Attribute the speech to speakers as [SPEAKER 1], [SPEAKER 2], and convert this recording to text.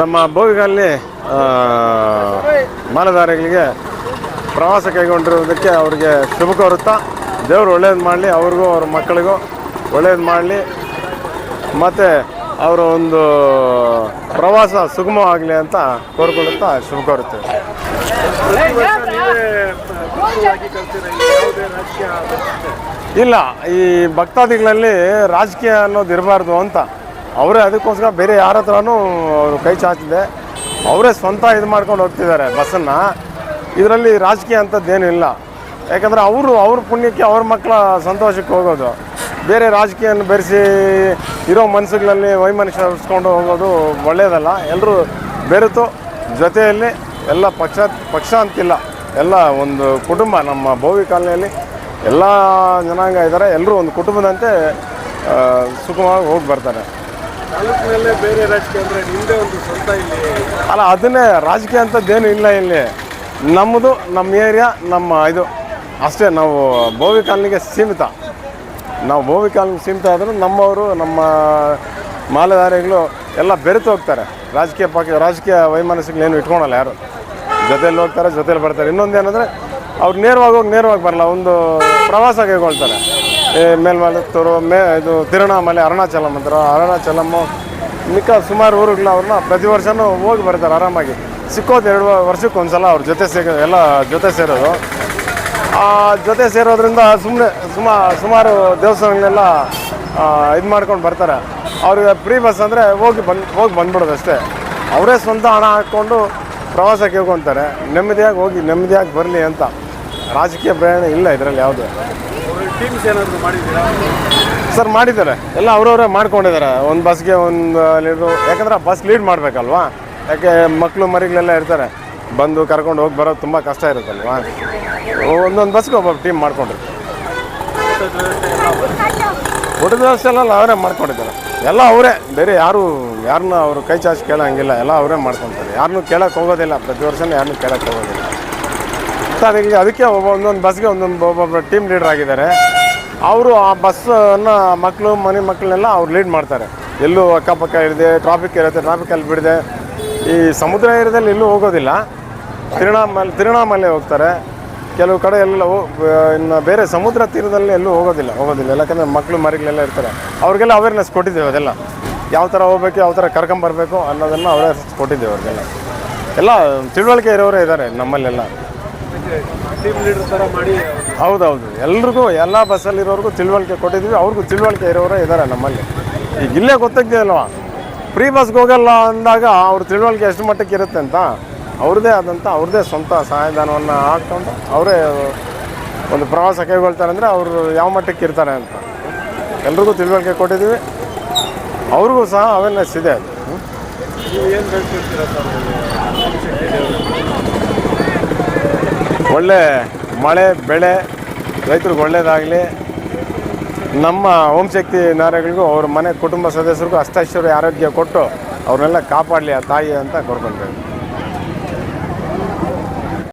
[SPEAKER 1] ನಮ್ಮ ಬೋವಿಗಲ್ಲಿ ಮಾಲಧಾರಿಗಳಿಗೆ ಪ್ರವಾಸ ಕೈಗೊಂಡಿರೋದಕ್ಕೆ ಅವ್ರಿಗೆ ಶುಭ ಕೋರುತ್ತಾ ದೇವರು ಒಳ್ಳೇದು ಮಾಡಲಿ, ಅವ್ರಿಗೂ ಅವ್ರ ಮಕ್ಕಳಿಗೂ ಒಳ್ಳೇದು ಮಾಡಲಿ. ಮತ್ತು ಅವರ ಒಂದು ಪ್ರವಾಸ ಸುಗಮವಾಗಲಿ ಅಂತ ಕೋರ್ಕೊಳ್ಳುತ್ತಾ ಶುಭ ಕೋರುತ್ತೇವೆ ಇಲ್ಲ, ಈ ಭಕ್ತಾದಿಗಳಲ್ಲಿ ರಾಜಕೀಯ ಅನ್ನೋದು ಇರಬಾರ್ದು ಅಂತ ಅವರೇ ಅದಕ್ಕೋಸ್ಕರ ಬೇರೆ ಯಾರ ಹತ್ರನೂ ಅವರು ಕೈ ಚಾಚಿದೆ, ಅವರೇ ಸ್ವಂತ ಇದು ಮಾಡ್ಕೊಂಡು ಹೋಗ್ತಿದ್ದಾರೆ ಬಸ್ಸನ್ನು. ಇದರಲ್ಲಿ ರಾಜಕೀಯ ಅಂಥದ್ದೇನೂ ಇಲ್ಲ. ಯಾಕಂದರೆ ಅವರು ಅವ್ರ ಪುಣ್ಯಕ್ಕೆ ಅವ್ರ ಮಕ್ಕಳ ಸಂತೋಷಕ್ಕೆ ಹೋಗೋದು. ಬೇರೆ ರಾಜಕೀಯನ ಬೆರೆಸಿ ಇರೋ ಮನಸ್ಸುಗಳಲ್ಲಿ ವೈಮನಸ್ಸು ಹರಿಸ್ಕೊಂಡು ಹೋಗೋದು ಒಳ್ಳೆಯದಲ್ಲ ಎಲ್ಲರೂ ಬೆರೆತು ಜೊತೆಯಲ್ಲಿ ಎಲ್ಲ ಪಕ್ಷ ಪಕ್ಷ ಅಂತಿಲ್ಲ. ಎಲ್ಲ ಒಂದು ಕುಟುಂಬ, ನಮ್ಮ ಭೋವಿ ಕಾಲನಿಯಲ್ಲಿ ಎಲ್ಲ ಜನಾಂಗ ಇದ್ದಾರೆ. ಎಲ್ಲರೂ ಒಂದು ಕುಟುಂಬದಂತೆ ಸುಖವಾಗಿ ಹೋಗಿ ಬರ್ತಾರೆ.
[SPEAKER 2] ತಾಲೂಕಿನಲ್ಲೇ ಬೇರೆ ರಾಜಕೀಯ ಅಂದ್ರೆ ಒಂದು ಸ್ವಂತ ಇಲ್ಲಿ?
[SPEAKER 1] ಅಲ್ಲ, ಅದನ್ನೇ ರಾಜಕೀಯ ಅಂತದ್ದೇನು ಇಲ್ಲ ಇಲ್ಲಿ. ನಮ್ಮದು ನಮ್ಮ ಏರಿಯಾ, ನಮ್ಮ ಇದು. ಅಷ್ಟೇ, ನಾವು ಬೋವಿ ಕಾಲನಿಗೆ ಸೀಮಿತ. ನಾವು ಬೋವಿ ಕಾಲನಿಗೆ ಸೀಮಿತ ಆದರೂ ನಮ್ಮವರು, ನಮ್ಮ ಮಾಲೆದಾರಿಗಳು ಎಲ್ಲ ಬೆರೆತು ಹೋಗ್ತಾರೆ. ರಾಜಕೀಯ ಪಕ್ಷ ರಾಜಕೀಯ ವೈಮನಸ್ಸುಗಳೇನು ಇಟ್ಕೊಳಲ್ಲ ಯಾರು. ಜೊತೆಯಲ್ಲಿ ಹೋಗ್ತಾರೆ, ಜೊತೆಯಲ್ಲಿ ಬರ್ತಾರೆ. ಇನ್ನೊಂದು ಏನಂದರೆ ಅವ್ರು ನೇರವಾಗಿ ಹೋಗಿ ನೇರವಾಗಿ ಬರಲ್ಲ. ಒಂದು ಪ್ರವಾಸ ಕೈಗೊಳ್ತಾರೆ. ಮೇಲ್ಮಲತ್ತೂರು ಮೇ, ಇದು ತಿರುಣಾಮಲೆ ಅರುಣಾಚಲಂ ಅಂತಾರೆ, ಅರುಣಾಚಲಮ್ಮು, ಮಿಕ್ಕ ಸುಮಾರು ಊರುಗಳು ಅವ್ರನ್ನ ಪ್ರತಿ ವರ್ಷವೂ ಹೋಗಿ ಬರ್ತಾರೆ ಆರಾಮಾಗಿ. ಸಿಕ್ಕೋದು ಎರಡು ವರ್ಷಕ್ಕೆ ಒಂದ್ಸಲ ಅವ್ರ ಜೊತೆ ಸೇರಿ, ಎಲ್ಲ ಜೊತೆ ಸೇರೋದು. ಆ ಜೊತೆ ಸೇರೋದ್ರಿಂದ ಸುಮ್ಮನೆ ಸುಮಾ, ಸುಮಾರು ದೇವಸ್ಥಾನಗಳೆಲ್ಲ ಇದು ಮಾಡ್ಕೊಂಡು ಬರ್ತಾರೆ. ಅವ್ರಿಗೆ ಫ್ರೀ ಬಸ್ ಅಂದರೆ ಹೋಗಿ ಬಂದು, ಹೋಗಿ ಬಂದ್ಬಿಡೋದು ಅಷ್ಟೇ. ಅವರೇ ಸ್ವಂತ ಹಣ ಹಾಕ್ಕೊಂಡು ಪ್ರವಾಸಕ್ಕೆ ಹೋಗ್ಕೊಂತಾರೆ ನೆಮ್ಮದಿಯಾಗಿ ಹೋಗಿ, ನೆಮ್ಮದಿಯಾಗಿ ಬರಲಿ ಅಂತ. ರಾಜಕೀಯ ಪ್ರಯಾಣ ಇಲ್ಲ ಇದರಲ್ಲಿ ಯಾವುದು.
[SPEAKER 2] ಟೀಮ್ಸ್ ಏನಾದರೂ ಮಾಡಿದ್ದೀರಾ?
[SPEAKER 1] ಸರ್, ಮಾಡಿದ್ದಾರೆ. ಎಲ್ಲ ಅವರವರೇ ಮಾಡ್ಕೊಂಡಿದ್ದಾರೆ. ಒಂದು ಬಸ್ಗೆ ಒಂದು ಲೀಡ್ರು ಯಾಕಂದ್ರೆ ಬಸ್ ಲೀಡ್ ಮಾಡಬೇಕಲ್ವಾ? ಯಾಕೆ ಮಕ್ಕಳು ಮರಿಗಳೆಲ್ಲ ಇರ್ತಾರೆ. ಬಂದು ಕರ್ಕೊಂಡು ಹೋಗಿ ಬರೋದು ತುಂಬ ಕಷ್ಟ ಇರುತ್ತಲ್ವಾ? ಒಂದೊಂದು ಬಸ್ಗೆ ಒಬ್ಬ ಟೀಮ್ ಮಾಡ್ಕೊಂಡಿರ್ತಾರೆ ಊಟದ ವ್ಯವಸ್ಥೆ ಎಲ್ಲ ಅವರೇ ಮಾಡ್ಕೊಂಡಿದ್ದಾರೆ. ಎಲ್ಲ ಅವರೇ. ಬೇರೆ ಯಾರು, ಯಾರನ್ನ ಅವರು ಕೈ ಚಾಚಿ ಕೇಳೋಂಗಿಲ್ಲ. ಎಲ್ಲ ಅವರೇ ಮಾಡ್ಕೊತಾರೆ. ಯಾರನ್ನೂ ಕೇಳಕ್ಕೆ ಹೋಗೋದಿಲ್ಲ. ಪ್ರತಿ ವರ್ಷನೂ ಯಾರನ್ನೂ ಕೇಳಕ್ಕೆ ಹೋಗೋದಿಲ್ಲ. ಅದಕ್ಕೆ ಅದಕ್ಕೆ ಒಬ್ಬ ಒಂದೊಂದು ಬಸ್ಗೆ ಒಂದೊಂದು ಒಬ್ಬೊಬ್ಬ ಟೀಮ್ ಲೀಡರ್ ಆಗಿದ್ದಾರೆ. ಅವರು ಆ ಬಸ್ಸನ್ನು ಮಕ್ಕಳು ಮನೆ ಮಕ್ಕಳನ್ನೆಲ್ಲ ಅವ್ರು ಲೀಡ್ ಮಾಡ್ತಾರೆ. ಎಲ್ಲೂ ಅಕ್ಕಪಕ್ಕ ಇರದೆ ಟ್ರಾಫಿಕ್ ಇರುತ್ತೆ ಟ್ರಾಫಿಕಲ್ಲಿ ಬಿಡದೆ. ಈ ಸಮುದ್ರ ಏರಿಯಾದಲ್ಲಿ ಎಲ್ಲೂ ಹೋಗೋದಿಲ್ಲ. ತಿರುಣಾಮಲೆ ತಿರುಣಾಮಲೆ ಹೋಗ್ತಾರೆ. ಕೆಲವು ಕಡೆ ಎಲ್ಲ ಇನ್ನು ಬೇರೆ ಸಮುದ್ರ ತೀರದಲ್ಲಿ ಎಲ್ಲೂ ಹೋಗೋದಿಲ್ಲ ಹೋಗೋದಿಲ್ಲ. ಯಾಕಂದರೆ ಮಕ್ಕಳು ಮರಿಗಳೆಲ್ಲ ಇರ್ತಾರೆ. ಅವ್ರಿಗೆಲ್ಲ ಅವೇರ್ನೆಸ್ ಕೊಟ್ಟಿದ್ದೇವೆ ಅದೆಲ್ಲ. ಯಾವ ಥರ ಹೋಗ್ಬೇಕು, ಯಾವ ಥರ ಕರ್ಕೊಂಬರ್ಬೇಕು ಅನ್ನೋದನ್ನು ಅವೇರ್ನೆಸ್ ಕೊಟ್ಟಿದ್ದೇವೆ ಅವ್ರಿಗೆಲ್ಲ. ಎಲ್ಲ ತಿಳುವಳಿಕೆ ಇರೋರೇ ಇದ್ದಾರೆ ನಮ್ಮಲ್ಲೆಲ್ಲ. ಹೌದೌದು. ಎಲ್ರಿಗೂ, ಎಲ್ಲ ಬಸ್ಸಲ್ಲಿರೋರ್ಗೂ ತಿಳುವಳಿಕೆ ಕೊಟ್ಟಿದ್ವಿ ಅವ್ರಿಗೂ ತಿಳುವಳಿಕೆ ಇರೋರೇ ಇದ್ದಾರೆ ನಮ್ಮಲ್ಲಿ. ಈಗ ಇಲ್ಲೇ ಗೊತ್ತಾಗ್ತಿದಲ್ವಾ ಫ್ರೀ ಬಸ್ಗೆ ಹೋಗಲ್ಲ ಅಂದಾಗ ಅವ್ರ ತಿಳುವಳಿಕೆ ಎಷ್ಟು ಮಟ್ಟಕ್ಕೆ ಇರುತ್ತೆ ಅಂತ ಅವ್ರದ್ದೇ ಆದಂಥ ಅವ್ರದ್ದೇ ಸ್ವಂತ ಸಹಾಯಧನವನ್ನು ಹಾಕ್ಕೊಂಡು ಅವರೇ ಒಂದು ಪ್ರವಾಸ ಕೈಗೊಳ್ತಾರೆ ಅಂದರೆ ಅವರು ಯಾವ ಮಟ್ಟಕ್ಕೆ ಇರ್ತಾರೆ ಅಂತ. ಎಲ್ರಿಗೂ ತಿಳುವಳಿಕೆ ಕೊಟ್ಟಿದ್ದೀವಿ. ಅವ್ರಿಗೂ ಸಹ ಅವೇರ್ನೆಸ್ ಇದೆ ಅದು. ಒಳ್ಳೆ ಮಳೆ, ಬೆಳೆ, ರೈತರಿಗೆ ಒಳ್ಳೆಯದಾಗಲಿ ನಮ್ಮ ಓಂಶಕ್ತಿ ನಾರಗಳಿಗೂ ಅವ್ರ ಮನೆ ಕುಟುಂಬ ಸದಸ್ಯರಿಗೂ ಅಷ್ಟೈಶ್ವರ್ಯ ಆರೋಗ್ಯ ಕೊಟ್ಟು ಅವ್ರನ್ನೆಲ್ಲ ಕಾಪಾಡಲಿ ಆ ತಾಯಿ ಅಂತ ಕೋರ್ಕೊಂತೇವೆ